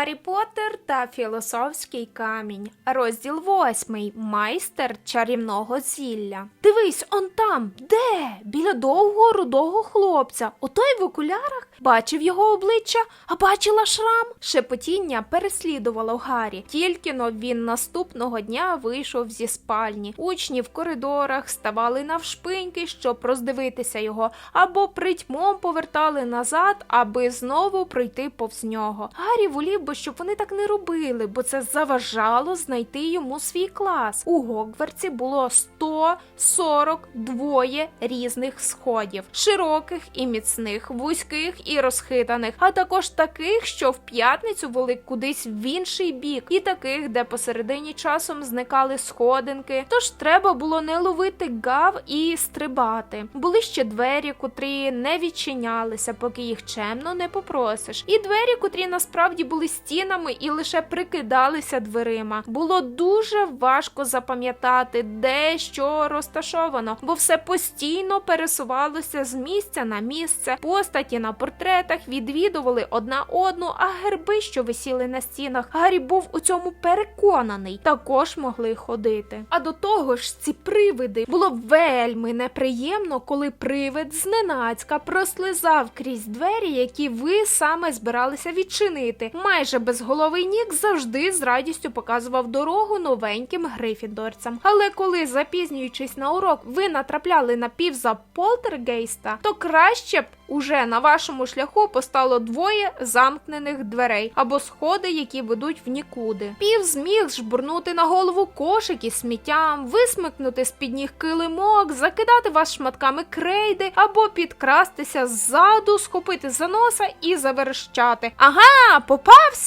Гаррі Поттер та Філософський камінь. Розділ восьмий. Майстер чарівного зілля. Дивись, он там, де? Біля довгого рудого хлопця. Отой в окулярах бачив його обличчя, а бачила шрам. Шепотіння переслідувало Гаррі. Тільки но він наступного дня вийшов зі спальні. Учні в коридорах ставали навшпиньки, щоб роздивитися його, або притьмом повертали назад, аби знову пройти повз нього. Гаррі волів би, щоб вони так не робили, бо це заважало знайти йому свій клас. У Гогвартсі було 142 різних сходів: широких і міцних, вузьких і розхитаних, а також таких, що в п'ятницю вели кудись в інший бік, і таких, де посередині часом зникали сходинки. Тож треба було не ловити гав і стрибати. Були ще двері, котрі не відчинялися, поки їх чемно не попросиш. І двері, котрі насправді були стінами і лише прикидалися дверима. Було дуже важко запам'ятати, де що розташовано, бо все постійно пересувалося з місця на місце. Постаті на портретах відвідували одна одну, а герби, що висіли на стінах, Гаррі був у цьому переконаний, також могли ходити. А до того ж, ці привиди було вельми неприємно, коли привид зненацька прослизав крізь двері, які ви саме збиралися відчинити. Майже безголовий нік завжди з радістю показував дорогу новеньким грифіндорцям. Але коли, запізнюючись на урок, ви натрапляли на півза полтергейста, то краще б уже на вашому шляху постало двоє замкнених дверей або сходи, які ведуть в нікуди. Пів зміг жбурнути на голову кошик із сміттям, висмикнути з під ніг килимок, закидати вас шматками крейди або підкрастися ззаду, схопити за носа і заверещати. Ага, попався!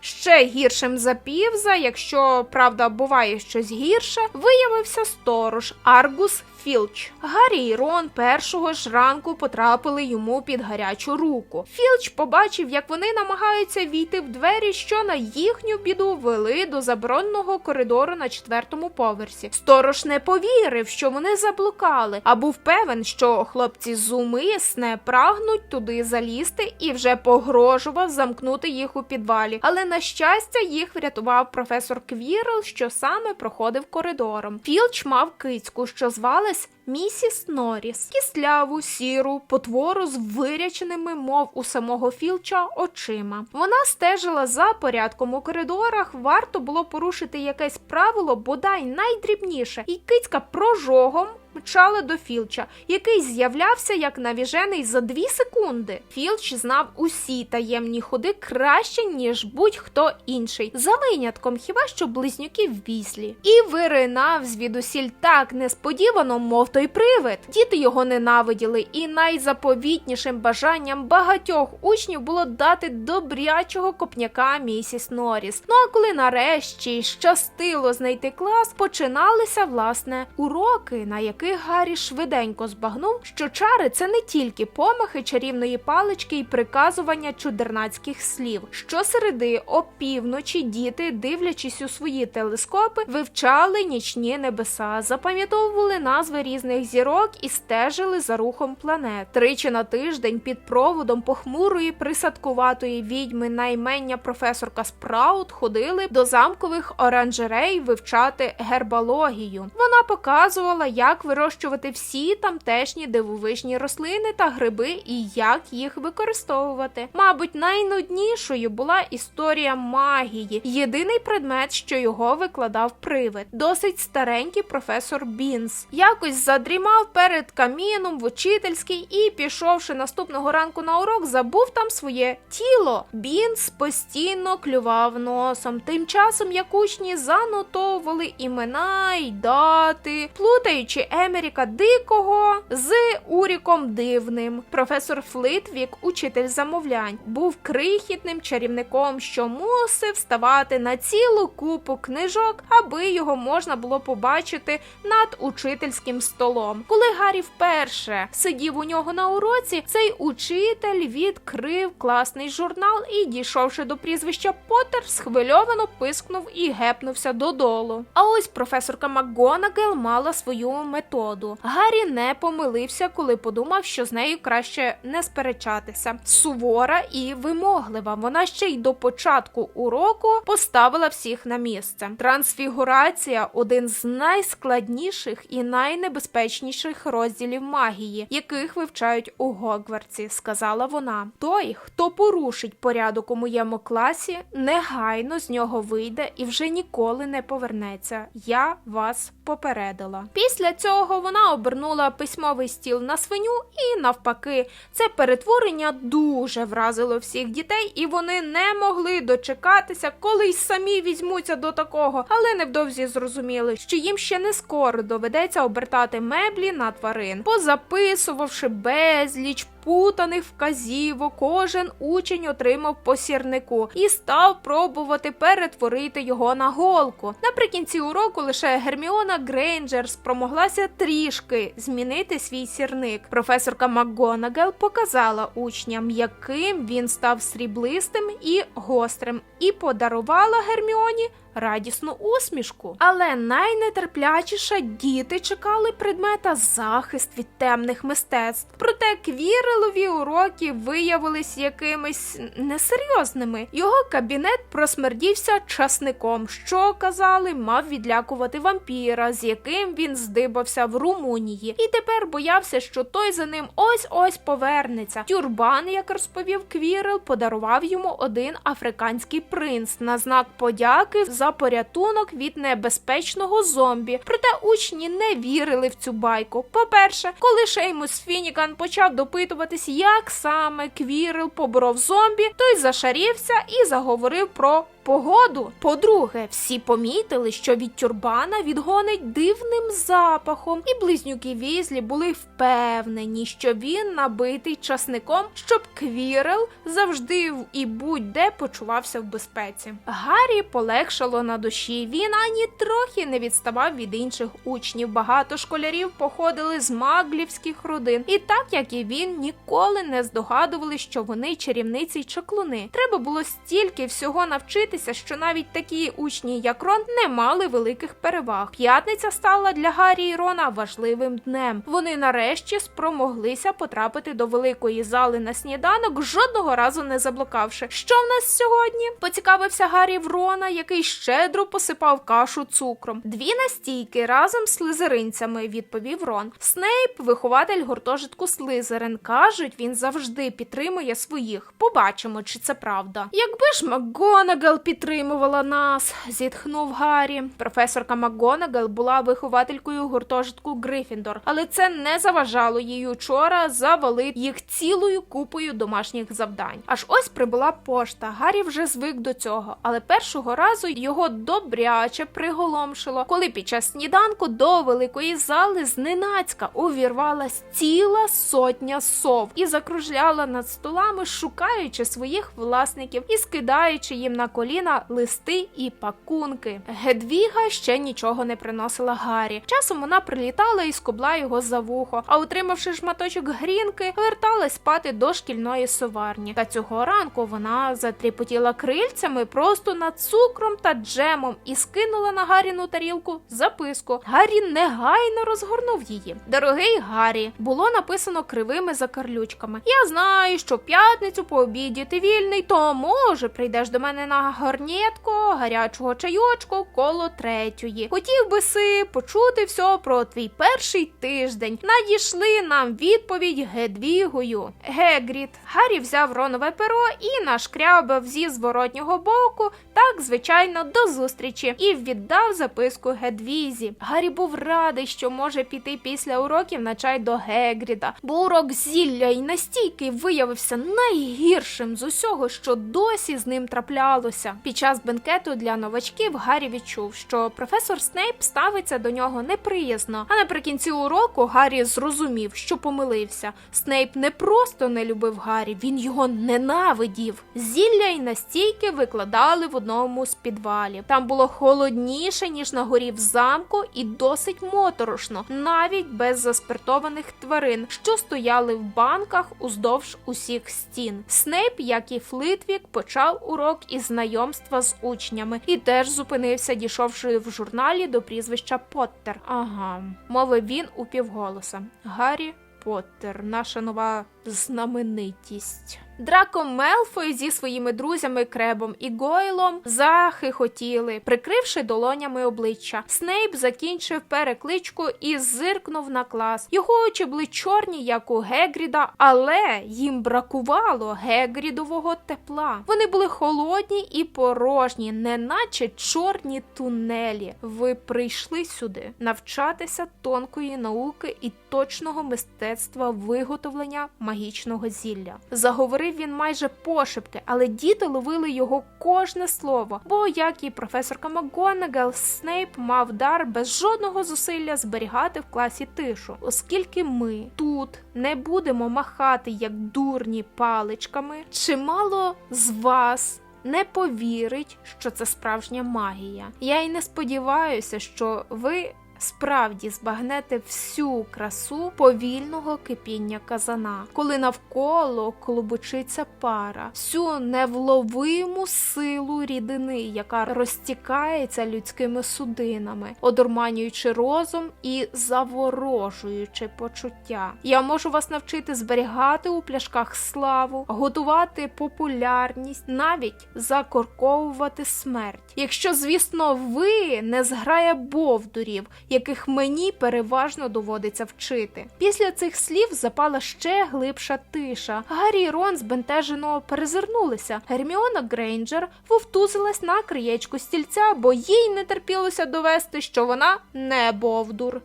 Ще гіршим за півза, якщо правда буває щось гірше, виявився сторож Аргус Філч. Гаррі і Рон першого ж ранку потрапили йому під гарячу руку. Філч побачив, як вони намагаються війти в двері, що на їхню біду вели до забороненого коридору на четвертому поверсі. Сторож не повірив, що вони заблукали, а був певен, що хлопці зумисне прагнуть туди залізти і вже погрожував замкнути їх у підвалі. Але на щастя, їх врятував професор Квірл, що саме проходив коридором. Філч мав кицьку, що звалась Місіс Норріс, кисляву, сіру, потвору з виряченими, мов у самого Філча, очима. Вона стежила за порядком у коридорах. Варто було порушити якесь правило, бодай найдрібніше, і кицька прожогом мчала до Філча, який з'являвся як навіжений за дві секунди. Філч знав усі таємні ходи краще, ніж будь-хто інший, за винятком хіба що близнюків візлі. І виринав звідусіль так несподівано, мов той привид. Діти його ненавиділи, і найзаповітнішим бажанням багатьох учнів було дати добрячого копняка місіс Норріс. Ну а коли нарешті щастило знайти клас, починалися власне уроки, на яких Гаррі швиденько збагнув, що чари це не тільки помахи чарівної палички і приказування чудернацьких слів. Щосереди опівночі діти, дивлячись у свої телескопи, вивчали нічні небеса, запам'ятовували назви різних зірок і стежили за рухом планет. Тричі на тиждень під проводом похмурої присадкуватої відьми наймення професорка Спраут ходили до замкових оранжерей вивчати гербалогію. Вона показувала, як вирощувати всі тамтешні дивовижні рослини та гриби і як їх використовувати. Мабуть, найнуднішою була історія магії, єдиний предмет, що його викладав привид. Досить старенький професор Бінс. Якось задрімав перед каміном в учительській і, пішовши наступного ранку на урок, забув там своє тіло. Бінс постійно клював носом. Тим часом як учні занотовували імена й дати, плутаючи Емеріка Дикого з Уріком Дивним. Професор Флитвік, учитель замовлянь, був крихітним чарівником, що мусив ставати на цілу купу книжок, аби його можна було побачити над учительським столом. Коли Гаррі вперше сидів у нього на уроці, цей учитель відкрив класний журнал і, дійшовши до прізвища Поттер, схвильовано пискнув і гепнувся додолу. А ось професорка МакГонагал мала свою мету методу. Гаррі не помилився, коли подумав, що з нею краще не сперечатися. Сувора і вимоглива. Вона ще й до початку уроку поставила всіх на місце. Трансфігурація один з найскладніших і найнебезпечніших розділів магії, яких вивчають у Гогвартсі, сказала вона. Той, хто порушить порядок у моєму класі, негайно з нього вийде і вже ніколи не повернеться. Я вас попередила. Після цього вона обернула письмовий стіл на свиню і навпаки, це перетворення дуже вразило всіх дітей, і вони не могли дочекатися, коли й самі візьмуться до такого, але невдовзі зрозуміли, що їм ще не скоро доведеться обертати меблі на тварин, позаписувавши безліч. Путаних вказівок кожен учень отримав по сірнику і став пробувати перетворити його на голку. Наприкінці уроку лише Герміона Грейнджер спромоглася трішки змінити свій сірник. Професорка МакГонагел показала учням, яким він став сріблистим і гострим, і подарувала Герміоні радісну усмішку. Але найнетерплячіше діти чекали предмета захист від темних мистецтв. Проте Квірелові уроки виявились якимись несерйозними. Його кабінет просмердівся часником, що казали, мав відлякувати вампіра, з яким він здибався в Румунії, і тепер боявся, що той за ним ось ось повернеться. Тюрбан, як розповів Квірел, подарував йому один африканський принц на знак подяки за порятунок від небезпечного зомбі. Проте учні не вірили в цю байку. По-перше, коли Шеймус Фінікан почав допитуватись, як саме Квірл поборов зомбі, той зашарівся і заговорив про. Погоду. По-друге, всі помітили, що від тюрбана відгонить дивним запахом, і близнюки візлі були впевнені, що він набитий часником, щоб квірел завжди і будь-де почувався в безпеці. Гаррі полегшало на душі. Він ані трохи не відставав від інших учнів. Багато школярів походили з маглівських родин, і так як і він, ніколи не здогадували, що вони чарівниці й чаклуни. Треба було стільки всього навчитися, що навіть такі учні, як Рон, не мали великих переваг. П'ятниця стала для Гаррі і Рона важливим днем. Вони нарешті спромоглися потрапити до великої зали на сніданок, жодного разу не заблукавши. Що в нас сьогодні? Поцікавився Гаррі в Рона, який щедро посипав кашу цукром. Дві настійки разом з слизеринцями, відповів Рон. Снейп, вихователь гуртожитку Слизерин. Кажуть, він завжди підтримує своїх. Побачимо, чи це правда. Якби ж МакГонагал підтримувала нас, зітхнув Гаррі. Професорка МакГонагал була вихователькою гуртожитку Грифіндор, але це не заважало їй учора завалити їх цілою купою домашніх завдань. Аж ось прибула пошта. Гаррі вже звик до цього, але першого разу його добряче приголомшило, коли під час сніданку до великої зали зненацька увірвалась ціла сотня сов і закружляла над столами, шукаючи своїх власників і скидаючи їм на коліна листи і пакунки. Гедвіга ще нічого не приносила Гаррі. Часом вона прилітала і скубла його за вухо, а утримавши шматочок грінки, верталась спати до шкільної соварні. Та цього ранку вона затріпотіла крильцями просто над цукром та джемом і скинула на Гарріну тарілку записку. Гаррі негайно розгорнув її. Дорогий Гаррі, було написано кривими закарлючками. Я знаю, що в п'ятницю по обіді ти вільний, то може прийдеш до мене на гарнєтку, гарячого чайочку коло третьої. Хотів би си почути все про твій перший тиждень. Надійшли нам відповідь Гедвігою. Гегріт. Гаррі взяв ронове перо і нашкрябав зі зворотнього боку, так звичайно, до зустрічі, і віддав записку Гедвізі. Гаррі був радий, що може піти після уроків на чай до Гегріда, бо урок зілля і настійки виявився найгіршим з усього, що досі з ним траплялося. Під час бенкету для новачків Гаррі відчув, що професор Снейп ставиться до нього неприязно. А наприкінці уроку Гаррі зрозумів, що помилився. Снейп не просто не любив Гаррі, він його ненавидів. Зілля і настійки викладали в одному одному з підвалів. Там було холодніше ніж на горі в замку, і досить моторошно, навіть без заспиртованих тварин, що стояли в банках уздовж усіх стін. Снейп, як і Флитвік, почав урок із знайомства з учнями і теж зупинився, дійшовши в журналі до прізвища Поттер. Ага, мовив він упівголоса. Гаррі Поттер, наша нова знаменитість. Драко Мелфой зі своїми друзями Кребом і Гойлом захихотіли, прикривши долонями обличчя. Снейп закінчив перекличку і зиркнув на клас. Його очі були чорні, як у Гегріда, але їм бракувало Гегрідового тепла. Вони були холодні і порожні, неначе чорні тунелі. Ви прийшли сюди навчатися тонкої науки і точного мистецтва виготовлення магічного зілля. Заговорив він майже пошепки, але діти ловили його кожне слово. Бо, як і професорка МакГонагал, Снейп мав дар без жодного зусилля зберігати в класі тишу, оскільки ми тут не будемо махати як дурні паличками, чимало з вас. Не повірить, що це справжня магія. Я й не сподіваюся, що ви справді збагнете всю красу повільного кипіння казана, коли навколо клубочиться пара, всю невловиму силу рідини, яка розтікається людськими судинами, одурманюючи розум і заворожуючи почуття. Я можу вас навчити зберігати у пляшках славу, готувати популярність, навіть закорковувати смерть. Якщо, звісно, ви не зграє бовдурів яких мені переважно доводиться вчити. Після цих слів запала ще глибша тиша. Гаррі і Рон збентежено перезирнулися. Герміона Грейнджер вовтузилась на краєчку стільця, бо їй не терпілося довести, що вона не бовдур.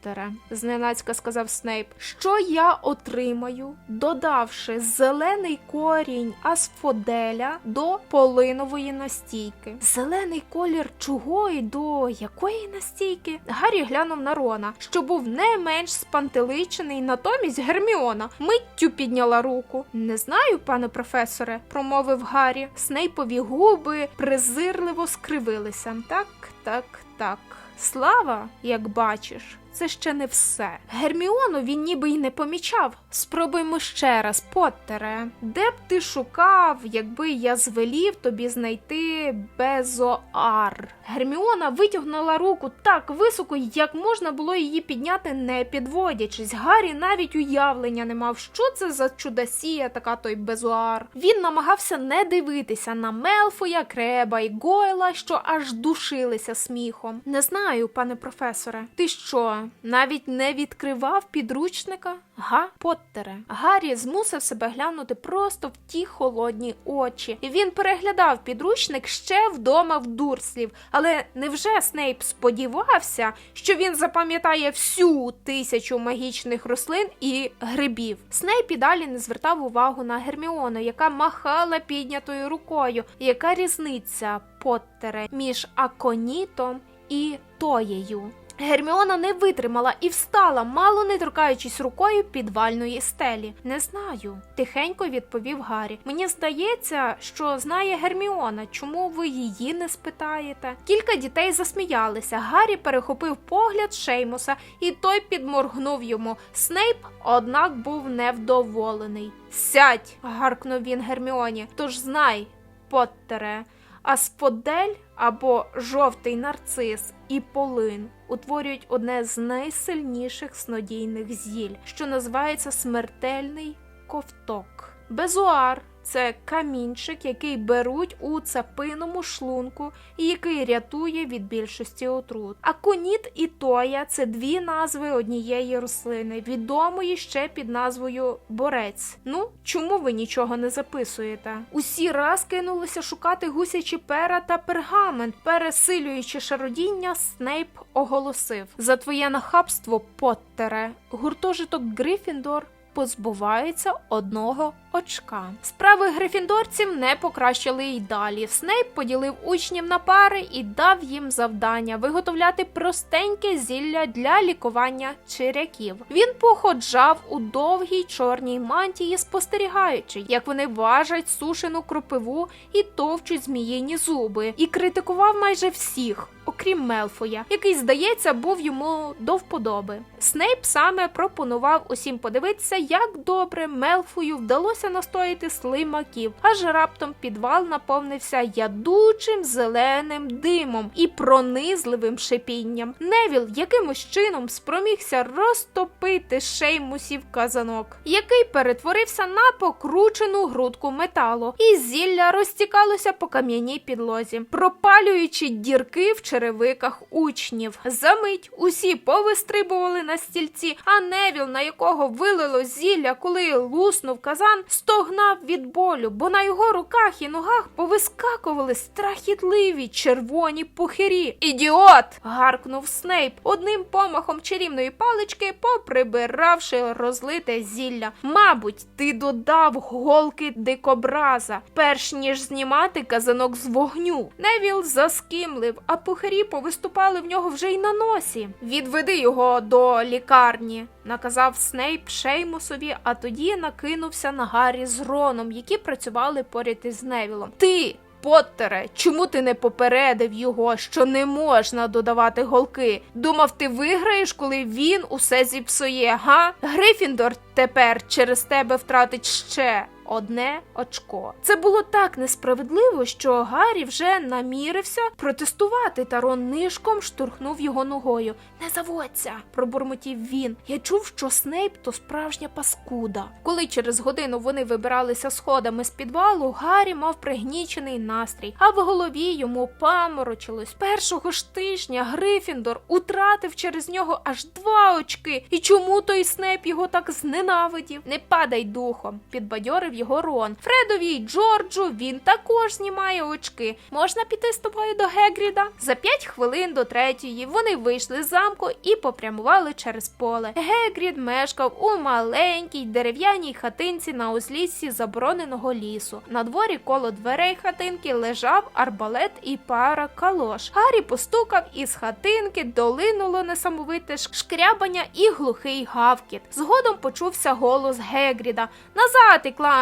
Поттере, зненацька сказав Снейп, що я отримаю, додавши зелений корінь асфоделя до полинової настійки. Зелений колір чого й до якої настійки? Гаррі глянув на Рона, що був не менш спантеличений, натомість Герміона миттю підняла руку. Не знаю, пане професоре, промовив Гаррі. Снейпові губи презирливо скривилися. Так, так, так. Слава, як бачиш, це ще не все. Герміону він ніби й не помічав. Спробуймо ще раз, Поттере. Де б ти шукав, якби я звелів тобі знайти Безоар? Герміона витягнула руку так високо, як можна було її підняти, не підводячись. Гаррі навіть уявлення не мав, що це за чудосія, така той Безоар. Він намагався не дивитися на Мелфоя, Креба і Гойла, що аж душилися сміхом. Не знаю, пане професоре, ти що? Навіть не відкривав підручника? Га, Поттере. Гаррі змусив себе глянути просто в ті холодні очі, і він переглядав підручник ще вдома в дурслів. Але невже Снейп сподівався, що він запам'ятає всю тисячу магічних рослин і грибів? Снейп і далі не звертав увагу на Герміону, яка махала піднятою рукою. Яка різниця, Поттере, між аконітом і тоєю? Герміона не витримала і встала, мало не торкаючись рукою підвальної стелі. Не знаю, тихенько відповів Гаррі. Мені здається, що знає Герміона. Чому ви її не спитаєте? Кілька дітей засміялися. Гаррі перехопив погляд Шеймуса, і той підморгнув йому. Снейп, однак, був невдоволений. Сядь, гаркнув він Герміоні. Тож знай, Поттере. Асподель або жовтий нарцис і полин утворюють одне з найсильніших снодійних зіль, що називається смертельний ковток. Безуар це камінчик, який беруть у цапиному шлунку і який рятує від більшості отрут. А коніт і тоя це дві назви однієї рослини, відомої ще під назвою борець. Ну чому ви нічого не записуєте? Усі раз кинулися шукати гусячі пера та пергамент, пересилюючи шародіння, Снейп оголосив: за твоє нахабство, Поттере, гуртожиток Грифіндор позбувається одного очка. Справи грифіндорців не покращили й далі. Снейп поділив учнів на пари і дав їм завдання виготовляти простеньке зілля для лікування чиряків. Він походжав у довгій чорній мантії, спостерігаючи, як вони важать сушену кропиву і товчуть зміїні зуби, і критикував майже всіх. Окрім Мелфоя, який, здається, був йому до вподоби. Снейп саме пропонував усім подивитися, як добре Мелфою вдалося настояти слимаків, аж раптом підвал наповнився ядучим зеленим димом і пронизливим шипінням. Невіл якимось чином спромігся розтопити шеймусів казанок, який перетворився на покручену грудку металу, і зілля розтікалося по кам'яній підлозі, пропалюючи дірки в черевиках учнів. Замить усі повистрибували на стільці, а Невіл, на якого вилило зілля, коли луснув казан, стогнав від болю, бо на його руках і ногах повискакували страхітливі червоні пухирі. Ідіот! гаркнув Снейп, одним помахом чарівної палички, поприбиравши розлите зілля. Мабуть, ти додав голки дикобраза, перш ніж знімати казанок з вогню. Невіл заскімлив, а пухарі повиступали в нього вже й на носі. Відведи його до лікарні, наказав Снейп Шеймусові, а тоді накинувся на Гаррі з Роном, які працювали поряд із Невілом. Ти. Поттере, чому ти не попередив його, що не можна додавати голки? Думав, ти виграєш, коли він усе зіпсує, га? Грифіндор тепер через тебе втратить ще одне очко. Це було так несправедливо, що Гаррі вже намірився протестувати, та Рон нишком штурхнув його ногою. Не заводься, пробурмотів він. Я чув, що Снейп то справжня паскуда. Коли через годину вони вибиралися сходами з підвалу, Гаррі мав пригнічений настрій, а в голові йому паморочилось. Першого ж тижня Грифіндор утратив через нього аж два очки. І чому той Снейп його так зненавидів? Не падай духом, підбадьорив його Рон. Фредові й Джорджу він також знімає очки. Можна піти з тобою до Гегріда? За п'ять хвилин до третьої вони вийшли з замку і попрямували через поле. Гегрід мешкав у маленькій дерев'яній хатинці на узліссі забороненого лісу. На дворі коло дверей хатинки лежав арбалет і пара калош. Гаррі постукав із хатинки, долинуло несамовите шкрябання і глухий гавкіт. Згодом почувся голос Гегріда: Назад,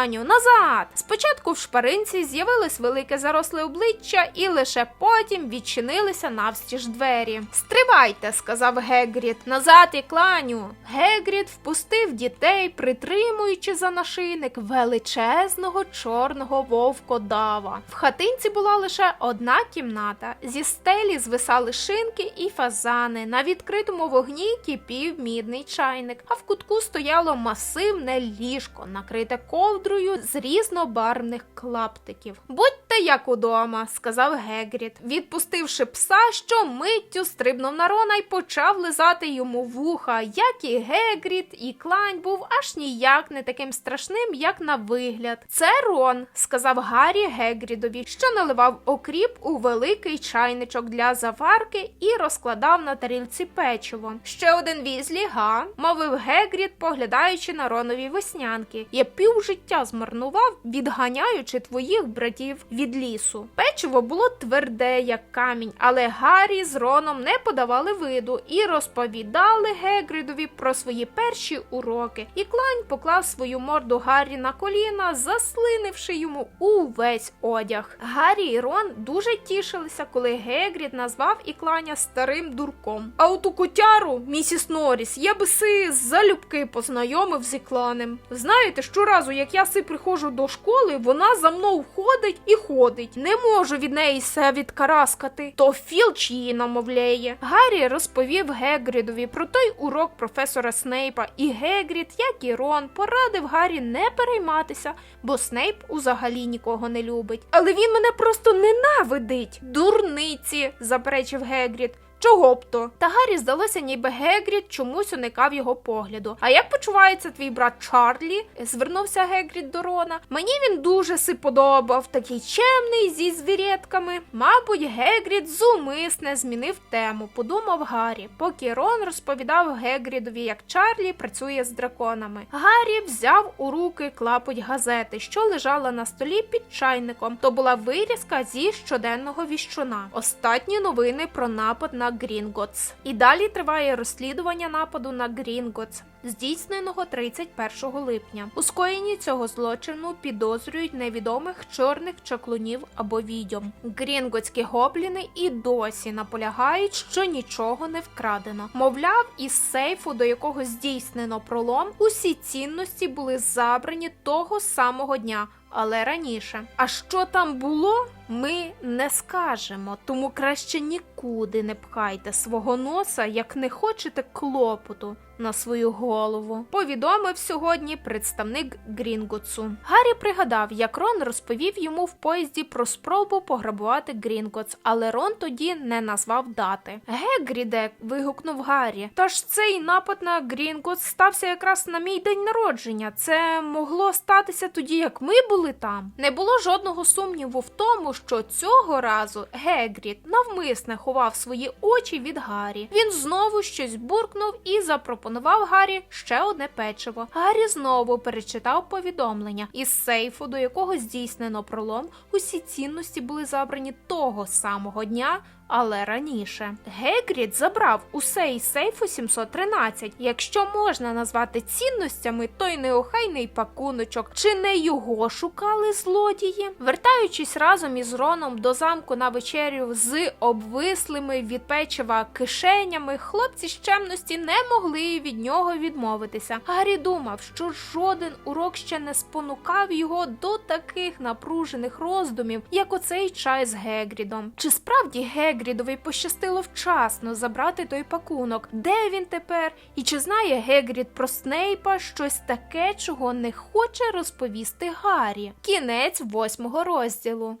Ікланю, назад! Спочатку в шпаринці з'явилось велике заросле обличчя, і лише потім відчинилися навстіж двері. Стривайте, сказав Гегрід. Назад, Ікланю. Гегрід впустив дітей, притримуючи за нашийник величезного чорного вовкодава. В хатинці була лише одна кімната. Зі стелі звисали шинки і фазани. На відкритому вогні кипів мідний чайник, а в кутку стояло масивне ліжко, накрите ковдрою з різнобарвних клаптиків. Будьте як удома, сказав Гегрід, відпустивши пса, що миттю стрибнув на Рона й почав лизати йому вуха, як і Гегрід, і клань був аж ніяк не таким страшним, як на вигляд. Це Рон, сказав Гаррі Гегрідові, що наливав окріп у великий чайничок для заварки і розкладав на тарілці печиво. Ще один візлі, га? мовив Гегрід, поглядаючи на Ронові веснянки. Я пів життя змарнував, відганяючи твоїх братів від лісу. Печиво було тверде, як камінь, але Гаррі з Роном не подавали виду і розповідали Гегрідові про свої перші уроки. І клань поклав свою морду Гаррі на коліна, заслинивши йому увесь одяг. Гаррі і Рон дуже тішилися, коли Гегрід назвав Ікланя старим дурком. А оту котяру, місіс Норріс, я би си залюбки познайомив з Ікланем. Знаєте, щоразу, як я си приходжу до школи, вона за мною ходить і ходить. Не можу від неї се відкараскати. То Філч її намовляє. Гаррі розповів Гегрідові про той урок професора Снейпа, і Гегрід, як і Рон, порадив Гаррі не перейматися, бо Снейп узагалі нікого не любить. Але він мене просто ненавидить. Дурниці, заперечив Гегрід. Чого б то? Та Гаррі здалося, ніби Гегрід чомусь уникав його погляду. А як почувається твій брат Чарлі? звернувся Гегрід до Рона. Мені він дуже си подобав, такий чемний зі звірєтками. Мабуть, Гегрід зумисне змінив тему, подумав Гаррі, поки Рон розповідав Гегрідові, як Чарлі працює з драконами. Гаррі взяв у руки клапоть газети, що лежала на столі під чайником. То була вирізка зі щоденного віщуна. Останні новини про напад на Грінготс. І далі триває розслідування нападу на Грінготс, здійсненого 31 липня. У скоєнні цього злочину підозрюють невідомих чорних чаклунів або відьом. Грінготські гобліни і досі наполягають, що нічого не вкрадено. Мовляв, із сейфу, до якого здійснено пролом, усі цінності були забрані того самого дня. Але раніше. А що там було, ми не скажемо, тому краще нікуди не пхайте свого носа, як не хочете клопоту на свою голову. Повідомив сьогодні представник Грінготсу. Гаррі пригадав, як Рон розповів йому в поїзді про спробу пограбувати Грінготс, але Рон тоді не назвав дати. Гегріде. вигукнув Гаррі. Тож цей напад на Грінготс стався якраз на мій день народження. Це могло статися тоді, як ми були там. Не було жодного сумніву в тому, що цього разу Гегріт навмисне ховав свої очі від Гаррі. Він знову щось буркнув і запропонував Гаррі ще одне печиво. Гаррі знову перечитав повідомлення. Із сейфу, до якого здійснено пролом, усі цінності були забрані того самого дня. Але раніше Гегрід забрав усе із сейфу 713. Якщо можна назвати цінностями той неохайний пакуночок, чи не його шукали злодії? Вертаючись разом із Роном до замку на вечерю з обвислими від печива кишенями, хлопці з чемності не могли від нього відмовитися. Гаррі думав, що жоден урок ще не спонукав його до таких напружених роздумів, як оцей чай з Гегрідом. Чи справді Гегрідові пощастило вчасно забрати той пакунок? Де він тепер? І чи знає Гегрід про Снейпа щось таке, чого не хоче розповісти Гаррі? Кінець восьмого розділу.